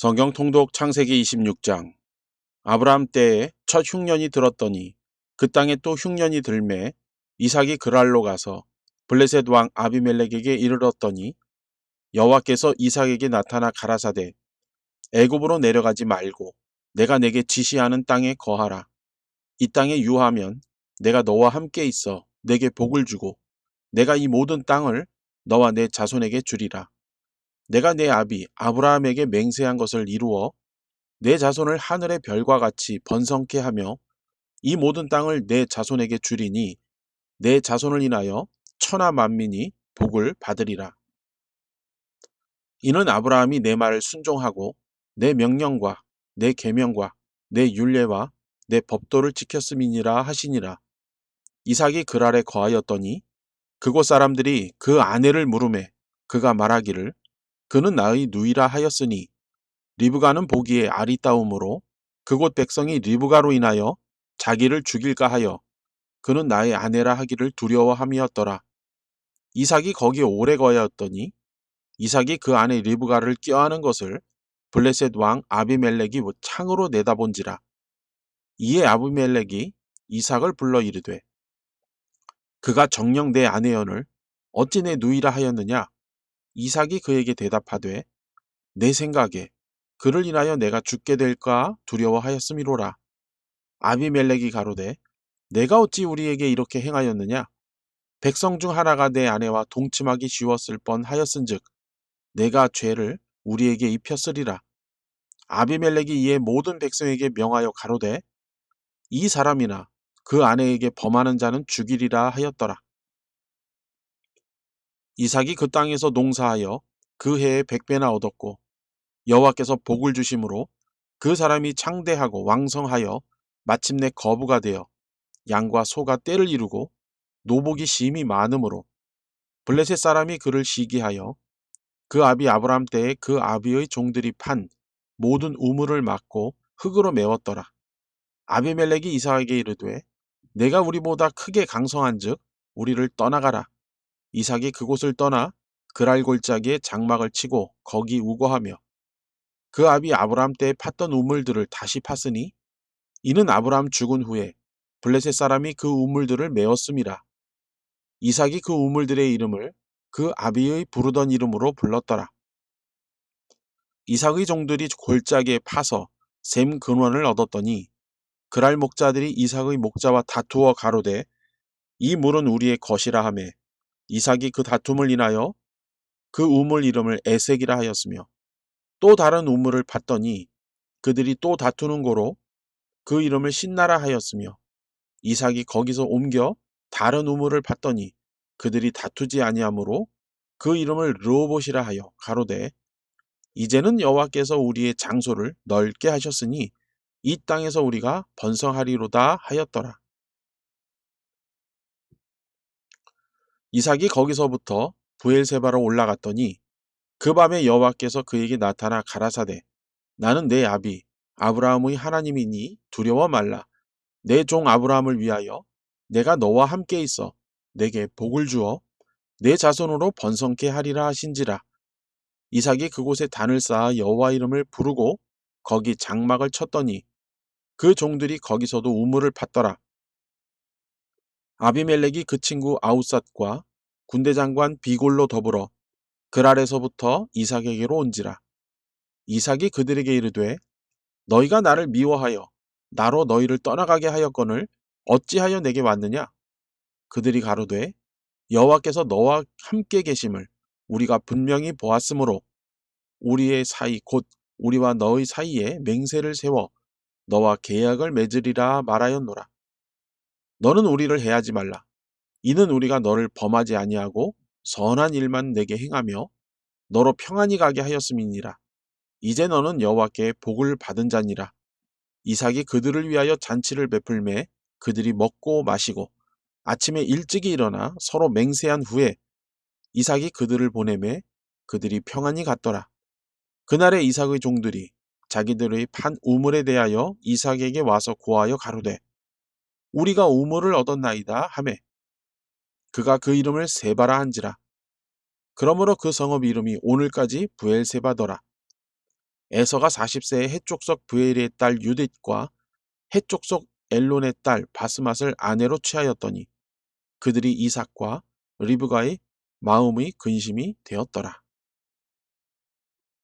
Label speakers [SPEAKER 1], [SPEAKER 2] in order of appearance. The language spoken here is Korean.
[SPEAKER 1] 성경 통독 창세기 26장. 아브라함 때에 첫 흉년이 들었더니 그 땅에 또 흉년이 들매 이삭이 그랄로 가서 블레셋 왕 아비멜렉에게 이르렀더니 여호와께서 이삭에게 나타나 가라사대 애굽으로 내려가지 말고 내가 내게 지시하는 땅에 거하라. 이 땅에 유하면 내가 너와 함께 있어 내게 복을 주고 내가 이 모든 땅을 너와 내 자손에게 주리라 내가 내 아비 아브라함에게 맹세한 것을 이루어 내 자손을 하늘의 별과 같이 번성케 하며 이 모든 땅을 내 자손에게 주리니 내 자손을 인하여 천하 만민이 복을 받으리라. 이는 아브라함이 내 말을 순종하고 내 명령과 내 계명과 내 율례와 내 법도를 지켰음이니라 하시니라. 이삭이 그랄에 거하였더니 그곳 사람들이 그 아내를 물음에 그가 말하기를 그는 나의 누이라 하였으니 리브가는 보기에 아리따움으로 그곳 백성이 리브가로 인하여 자기를 죽일까 하여 그는 나의 아내라 하기를 두려워함이었더라. 이삭이 거기에 오래 거하였더니 이삭이 그 안에 리브가를 껴안은 것을 블레셋 왕 아비멜렉이 창으로 내다본지라. 이에 아비멜렉이 이삭을 불러 이르되 그가 정령 내 아내연을 어찌 내 누이라 하였느냐 이삭이 그에게 대답하되 내 생각에 그를 인하여 내가 죽게 될까 두려워하였음이로라. 아비멜렉이 가로되 내가 어찌 우리에게 이렇게 행하였느냐? 백성 중 하나가 내 아내와 동침하기 쉬웠을 뻔하였은즉 내가 죄를 우리에게 입혔으리라. 아비멜렉이 이에 모든 백성에게 명하여 가로되 이 사람이나 그 아내에게 범하는 자는 죽이리라 하였더라. 이삭이 그 땅에서 농사하여 그 해에 백배나 얻었고 여호와께서 복을 주심으로 그 사람이 창대하고 왕성하여 마침내 거부가 되어 양과 소가 때를 이루고 노복이 심히 많으므로 블레셋 사람이 그를 시기하여 그 아비 아브라함 때에 그 아비의 종들이 판 모든 우물을 막고 흙으로 메웠더라. 아비멜렉이 이삭에게 이르되 내가 우리보다 크게 강성한즉 우리를 떠나가라. 이삭이 그곳을 떠나 그랄 골짜기에 장막을 치고 거기 우거하며 그 아비 아브라함 때에 팠던 우물들을 다시 팠으니 이는 아브라함 죽은 후에 블레셋 사람이 그 우물들을 메었음이라. 이삭이 그 우물들의 이름을 그 아비의 부르던 이름으로 불렀더라. 이삭의 종들이 골짜기에 파서 샘 근원을 얻었더니 그랄 목자들이 이삭의 목자와 다투어 가로되 이 물은 우리의 것이라 하매 이삭이 그 다툼을 인하여 그 우물 이름을 에색이라 하였으며 또 다른 우물을 팠더니 그들이 또 다투는 고로 그 이름을 신나라 하였으며 이삭이 거기서 옮겨 다른 우물을 팠더니 그들이 다투지 아니하므로 그 이름을 르오봇이라 하여 가로되 이제는 여호와께서 우리의 장소를 넓게 하셨으니 이 땅에서 우리가 번성하리로다 하였더라. 이삭이 거기서부터 부엘세바로 올라갔더니 그 밤에 여호와께서 그에게 나타나 가라사대 나는 내 아비 아브라함의 하나님이니 두려워 말라. 내 종 아브라함을 위하여 내가 너와 함께 있어 내게 복을 주어 내 자손으로 번성케 하리라 하신지라. 이삭이 그곳에 단을 쌓아 여호와 이름을 부르고 거기 장막을 쳤더니 그 종들이 거기서도 우물을 팠더라. 아비멜렉이 그 친구 아우삿과 군대 장관 비골로 더불어 그랄에서부터 이삭에게로 온지라. 이삭이 그들에게 이르되 너희가 나를 미워하여 나로 너희를 떠나가게 하였거늘 어찌하여 내게 왔느냐? 그들이 가로되 여호와께서 너와 함께 계심을 우리가 분명히 보았으므로 우리의 사이 곧 우리와 너의 사이에 맹세를 세워 너와 계약을 맺으리라 말하였노라. 너는 우리를 해하지 말라. 이는 우리가 너를 범하지 아니하고 선한 일만 내게 행하며 너로 평안히 가게 하였음이니라. 이제 너는 여호와께 복을 받은 자니라. 이삭이 그들을 위하여 잔치를 베풀매 그들이 먹고 마시고 아침에 일찍이 일어나 서로 맹세한 후에 이삭이 그들을 보내매 그들이 평안히 갔더라. 그날에 이삭의 종들이 자기들의 판 우물에 대하여 이삭에게 와서 고하여 가로되 우리가 우물을 얻었나이다 하매 그가 그 이름을 세바라 한지라. 그러므로 그 성읍 이름이 오늘까지 부엘세바더라. 에서가 40세의 해족속 브에일의 딸 유딧과 해족속 엘론의 딸 바스맛을 아내로 취하였더니 그들이 이삭과 리브가의 마음의 근심이 되었더라.